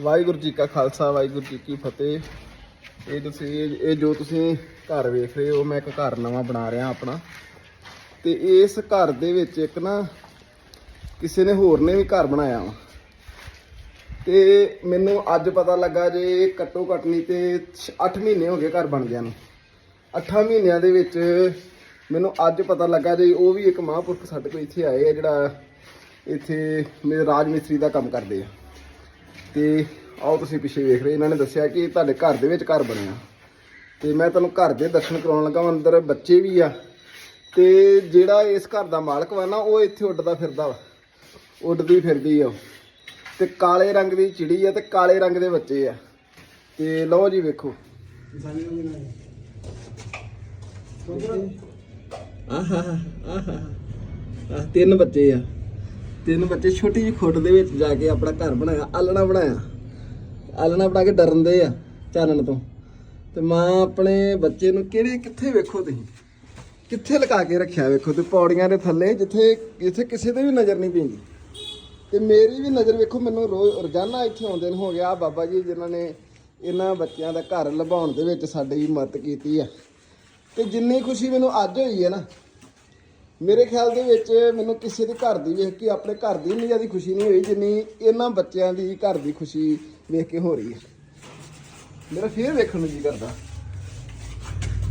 ਵਾਹਿਗੁਰੂ ਜੀ ਕਾ ਖਾਲਸਾ, ਵਾਹਿਗੁਰੂ ਜੀ ਕੀ ਫਤਿਹ। ਇਹ ਤੁਸੀਂ, ਇਹ ਜੋ ਤੁਸੀਂ ਘਰ ਵੇਖ ਰਹੇ ਹੋ, ਮੈਂ ਇੱਕ ਘਰ ਨਵਾਂ ਬਣਾ ਰਿਹਾ ਆਪਣਾ। ਤੇ ਇਸ ਘਰ ਦੇ ਵਿੱਚ ਇੱਕ ਨਾ ਕਿਸੇ ਨੇ ਹੋਰ ਨੇ ਵੀ ਘਰ ਬਣਾਇਆ ਵਾ। ਤੇ ਮੈਨੂੰ ਅੱਜ ਪਤਾ ਲੱਗਾ ਜੇ ਘੱਟੋ ਘੱਟ ਨਹੀਂ ਤੇ 8 ਮਹੀਨੇ ਹੋ ਗਏ ਘਰ ਬਣ ਗਿਆ ਨੂੰ। 8 ਮਹੀਨਿਆਂ ਦੇ ਵਿੱਚ ਮੈਨੂੰ ਅੱਜ ਪਤਾ ਲੱਗਾ ਜੇ ਉਹ ਵੀ ਇੱਕ ਮਹਾਂਪੁਰਖ ਸਾਡੇ ਕੋਲ ਇੱਥੇ ਆਏ ਆ, ਜਿਹੜਾ ਇੱਥੇ ਮੇਰੇ ਰਾਜ ਮਿਸਤਰੀ ਦਾ ਕੰਮ ਕਰਦੇ ਆ। ਤੇ ਆਓ ਤੁਸੀਂ ਪਿੱਛੇ ਵੇਖ ਰਹੇ ਇਹਨਾਂ ਨੇ ਦੱਸਿਆ ਕਿ ਤੁਹਾਡੇ ਘਰ ਦੇ ਵਿੱਚ ਘਰ ਬਣਿਆ। ਤੇ ਮੈਂ ਤੁਹਾਨੂੰ ਘਰ ਦੇ ਦਰਸ਼ਨ ਕਰਾਉਣ ਲੱਗਾ ਅੰਦਰ ਬੱਚੇ ਵੀ ਆ। ਤੇ ਜਿਹੜਾ ਇਸ ਘਰ ਦਾ ਮਾਲਕ ਵਾ ਨਾ, ਉਹ ਇੱਥੇ ਉੱਡਦਾ ਫਿਰਦਾ ਵਾ। ਉੱਡਦੀ ਫਿਰਦੀ ਆ ਉਹ। ਤੇ ਕਾਲੇ ਰੰਗ ਦੀ ਚਿੜੀ ਆ ਤੇ ਕਾਲੇ ਰੰਗ ਦੇ ਬੱਚੇ ਆ। ਤੇ ਲਓ ਜੀ ਵੇਖੋ। ਆਹਾ ਆਹਾ, ਤਿੰਨ ਬੱਚੇ ਆ। ਤਿੰਨ ਬੱਚੇ ਛੋਟੀ ਜਿਹੀ ਖੁੱਡ ਦੇ ਵਿੱਚ ਜਾ ਕੇ ਆਪਣਾ ਘਰ ਬਣਾਇਆ ਆਲਣਾ ਬਣਾਇਆ। ਆਲਣਾ ਬਣਾ ਕੇ ਡਰਨਦੇ ਆ ਚਾਨਣ ਤੋਂ। ਤੇ ਮਾਂ ਆਪਣੇ ਬੱਚੇ ਨੂੰ ਕਿਹੜੇ, ਕਿੱਥੇ ਵੇਖੋ ਤੁਸੀਂ? ਕਿੱਥੇ ਲਗਾ ਕੇ ਰੱਖਿਆ ਵੇਖੋ? ਤੇ ਪੌੜੀਆਂ ਦੇ ਥੱਲੇ, ਜਿੱਥੇ ਜਿੱਥੇ ਕਿਸੇ ਦੇ ਵੀ ਨਜ਼ਰ ਨਹੀਂ ਪੈਂਦੀ। ਤੇ ਮੇਰੀ ਵੀ ਨਜ਼ਰ ਵੇਖੋ, ਮੈਨੂੰ ਰੋਜ਼ ਰੋਜ਼ਾਨਾ ਇੱਥੇ ਆਉਂਦੇ ਨੇ ਹੋ ਗਿਆ, ਬਾਬਾ ਜੀ ਜਿਨ੍ਹਾਂ ਨੇ ਇਹਨਾਂ ਬੱਚਿਆਂ ਦਾ ਘਰ ਲਭਾਉਣ ਦੇ ਵਿੱਚ ਸਾਡੀ ਮਦਦ ਕੀਤੀ ਆ। ਤੇ ਜਿੰਨੀ ਖੁਸ਼ੀ ਮੈਨੂੰ ਅੱਜ ਹੋਈ ਹੈ ਨਾ ਮੇਰੇ ਖਿਆਲ ਦੇ ਵਿੱਚ ਮੈਨੂੰ ਕਿਸੇ ਦੇ ਘਰ ਦੀ ਵੇਖ ਕੇ ਆਪਣੇ ਘਰ ਦੀ ਇੰਨੀ ਜ਼ਿਆਦਾ ਖੁਸ਼ੀ ਨਹੀਂ ਹੋਈ ਜਿੰਨੀ ਇਹਨਾਂ ਬੱਚਿਆਂ ਦੀ ਘਰ ਦੀ ਖੁਸ਼ੀ ਵੇਖ ਕੇ ਹੋ ਰਹੀ ਹੈ। ਮੇਰਾ ਫੇਰ ਵੇਖਣ ਨੂੰ ਜੀ ਕਰਦਾ।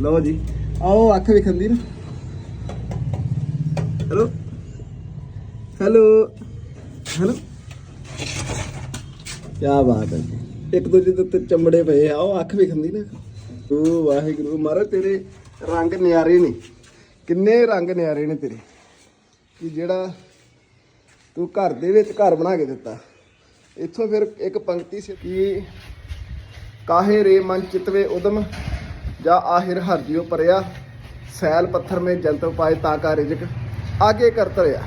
ਲਓ ਜੀ, ਆਓ ਅੱਖ ਵੇਖਣ ਦੀ ਨਾ। ਹੈਲੋ? ਹੈਲੋ? ਹੈਲੋ? ਕੀ ਬਾਤ ਹੈ ਇੱਕ ਦੂਜੇ ਦੇ ਉੱਤੇ ਚਮੜੇ ਪਏ ਆ। ਉਹ ਅੱਖ ਵੇਖਣ ਦੀ ਨਾ। ਤੂੰ ਵਾਹਿਗੁਰੂ, ਮਹਾਰਾਜ ਤੇਰੇ ਰੰਗ ਨਿਆਰੇ ਨੇ। ਕਿੰਨੇ ਰੰਗ ਨਿਆਰੇ ਨੇ ਤੇਰੇ? ਕਿ ਜਿਹੜਾ ਤੂੰ ਘਰ ਦੇ ਵਿੱਚ ਘਰ ਬਣਾ ਕੇ ਦਿੱਤਾ। ਇੱਥੋਂ ਫਿਰ ਇੱਕ ਪੰਕਤੀ ਸੀ ਕਿ ਕਾਹੇ ਰੇ ਮਨ ਚਿਤਵੇ ਉਦਮ, ਜਾਂ ਆਹਿਰ ਹਰਜਿਓ ਪਰਿਆ, ਸੈਲ ਪੱਥਰ ਮੇ ਜੰਤਵ ਪਾਏ ਤਾਂ ਕਾ ਰਿਜਕ। ਆਗੇ ਕਰ ਤਰਿਆ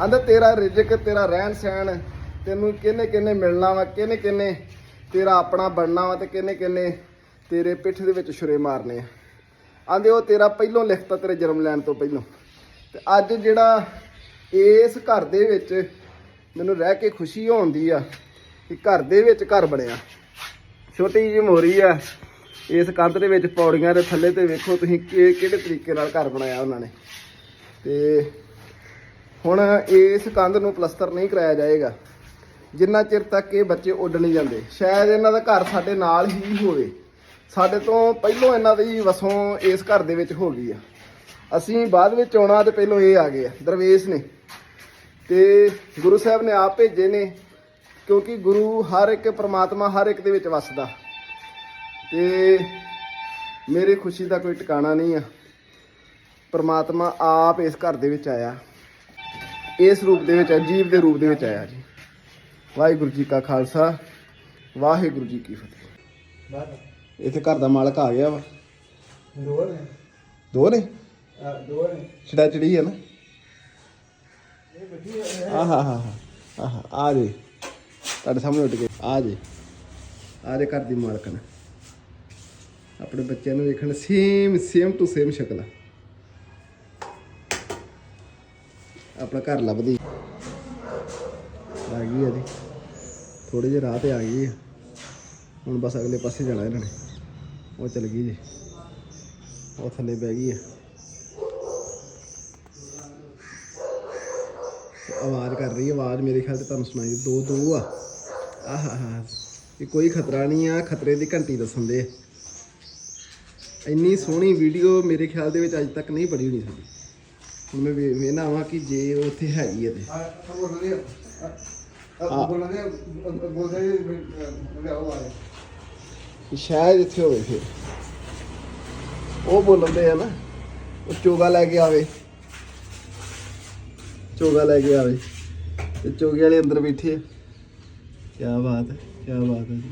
ਆਂਦਾ ਤੇਰਾ ਰਿਜਕ, ਤੇਰਾ ਰਹਿਣ ਸਹਿਣ, ਤੈਨੂੰ ਕਿਹਨੇ ਕਿਹਨੇ ਮਿਲਣਾ ਵਾ ਕਿਹਨੇ ਕਿਹਨੇ ਤੇਰਾ ਆਪਣਾ ਬਣਨਾ ਵਾ ਤੇ ਕਿਹਨੇ ਕਿਹਨੇ ਤੇਰੇ ਪਿੱਠ ਦੇ ਵਿੱਚ ਛੁਰੇ ਮਾਰਨੇ ਆ। ਆਂਦੇ ਉਹ ਤੇਰਾ ਪਹਿਲੋਂ ਲਿਖਤਾ ਤੇਰੇ ਜਨਮ ਲੈਣ ਤੋਂ ਪਹਿਲੋਂ। ਤੇ ਅੱਜ ਜਿਹੜਾ ਇਸ ਘਰ ਦੇ ਵਿੱਚ ਮੈਨੂੰ ਰਹਿ ਕੇ ਖੁਸ਼ੀ ਹੋਉਂਦੀ ਆ ਕਿ ਘਰ ਦੇ ਵਿੱਚ ਘਰ ਬਣਿਆ। ਛੋਟੀ ਜਿਹੀ ਮੋਰੀ ਆ, ਇਸ ਕੰਧ ਦੇ ਵਿੱਚ ਪੌੜੀਆਂ ਦੇ ਥੱਲੇ ਤੇ ਵੇਖੋ ਤੁਸੀਂ ਕਿ ਕਿਹੜੇ ਤਰੀਕੇ ਨਾਲ ਘਰ ਬਣਾਇਆ ਉਹਨਾਂ ਨੇ। ਤੇ ਹੁਣ ਇਸ ਕੰਧ ਨੂੰ ਪਲਸਤਰ ਨਹੀਂ ਕਰਾਇਆ ਜਾਏਗਾ। ਜਿੰਨਾ ਚਿਰ ਤੱਕ ਇਹ ਬੱਚੇ ਉੱਡ ਨਹੀਂ ਜਾਂਦੇ। ਸ਼ਾਇਦ ਇਹਨਾਂ ਦਾ ਘਰ ਸਾਡੇ ਨਾਲ ਹੀ ਹੋਵੇ। ਸਾਡੇ ਤੋਂ ਪਹਿਲੋਂ ਇਹਨਾਂ ਦੀ ਵਸੋਂ ਇਸ ਘਰ ਦੇ ਵਿੱਚ ਹੋ ਗਈ ਆ। ਅਸੀਂ ਬਾਅਦ ਵਿੱਚ ਆਉਣਾ ਤੇ ਪਹਿਲੋਂ ਇਹ ਆ ਗਏ ਆ, ਦਰਵੇਸ਼ ਨੇ। ਤੇ ਗੁਰੂ ਸਾਹਿਬ ਨੇ ਆਪ ਭੇਜੇ ਨੇ, ਕਿਉਂਕਿ ਗੁਰੂ ਹਰ ਇੱਕ ਪ੍ਰਮਾਤਮਾ ਹਰ ਇੱਕ ਦੇ ਵਿੱਚ ਵਸਦਾ। ਤੇ ਮੇਰੀ ਖੁਸ਼ੀ ਦਾ ਕੋਈ ਟਿਕਾਣਾ ਨਹੀਂ ਆ। ਪ੍ਰਮਾਤਮਾ ਆਪ ਇਸ ਘਰ ਦੇ ਵਿੱਚ ਆਇਆ। ਇਸ ਰੂਪ ਦੇ ਵਿੱਚ, ਅਜੀਬ ਦੇ ਰੂਪ ਦੇ ਵਿੱਚ ਆਇਆ ਜੀ। ਵਾਹਿਗੁਰੂ ਜੀ ਕਾ ਖਾਲਸਾ, ਵਾਹਿਗੁਰੂ ਜੀ ਕੀ ਫਤਿਹ। ਇੱਥੇ ਘਰ ਦਾ ਮਾਲਕ ਆ ਗਿਆ ਵਾ। ਦੋ ਨੇ। ਦੋ ਨੇ? ਆ ਦੋ ਨੇ। ਛੜਾ ਚੜੀ ਹੈ ਨਾ। ਇਹ ਬੱਚੀ ਆਹਾ ਹਾ ਹਾ ਆਹਾ ਆ ਜੇ। ਤੁਹਾਡੇ ਸਾਹਮਣੇ ਉੱਡ ਕੇ। ਆ ਜੇ। ਆ ਜੇ ਘਰ ਦੀ ਮਾਲਕਣ ਆਪਣੇ ਬੱਚਿਆਂ ਨੂੰ ਵੇਖਣ ਸੇਮ ਸੇਮ ਟੂ ਸੇਮ ਸ਼ਕਲ ਆ। ਆਪਣਾ ਘਰ ਲੱਭਦੀ। ਆ ਗਈ ਆ ਜੀ। ਥੋੜੇ ਜਿਹੇ ਰਾਹ ਤੇ ਆ ਗਈ ਆ। ਹੁਣ ਬਸ ਅਗਲੇ ਪਾਸੇ ਜਾਣਾ ਇਹਨਾਂ ਨੇ। ਉਹ ਚਲ ਗਈ ਜੀ। ਉਹ ਥੱਲੇ ਬਹਿ ਗਈ ਆ। ਆਵਾਜ਼ ਕਰ ਰਹੀ ਹੈ ਆਵਾਜ਼ ਮੇਰੇ ਖਿਆਲ ਤੇ ਤੁਹਾਨੂੰ ਸੁਣਾਈ ਦੋ ਦੋ ਆ। ਆਹਾ ਹਾ ਇਹ ਕੋਈ ਖਤਰਾ ਨਹੀਂ ਆ ਖਤਰੇ ਦੀ ਘੰਟੀ ਦੱਸਣ ਦੇ। ਇੰਨੀ ਸੋਹਣੀ ਵੀਡੀਓ ਮੇਰੇ ਖਿਆਲ ਦੇ ਵਿੱਚ ਅੱਜ ਤੱਕ ਨਹੀਂ ਬਣੀ ਹੋਣੀ ਸਾਡੀ। ਹੁਣ ਮੈਂ ਵੇਖਣਾ ਆਵਾਂ ਕਿ ਜੇ ਉਹ ਉੱਥੇ ਹੈਗੀ ਹੈ ਤੇ। ਆ। ਬੋਲ ਰਹੇ ਆ ਬੋਲ ਰਹੇ ਬੋਲ ਰਹੇ ਲਿਆਓ ਆ ਕਿ ਸ਼ਾਇਦ ਇੱਥੇ ਹੋਵੇ ਫਿਰ। ਉਹ ਬੋਲਦੇ ਆ ਨਾ, ਉਹ ਚੋਗਾ ਲੈ ਕੇ ਆਵੇ। ਚੋਗਾ ਲੈ ਕੇ ਆਵੇ। ਤੇ ਚੋਗੇ ਵਾਲੇ ਅੰਦਰ ਬੈਠੇ ਆ। ਕੀ ਬਾਤ ਹੈ ਕੀ ਬਾਤ ਹੈ ਜੀ।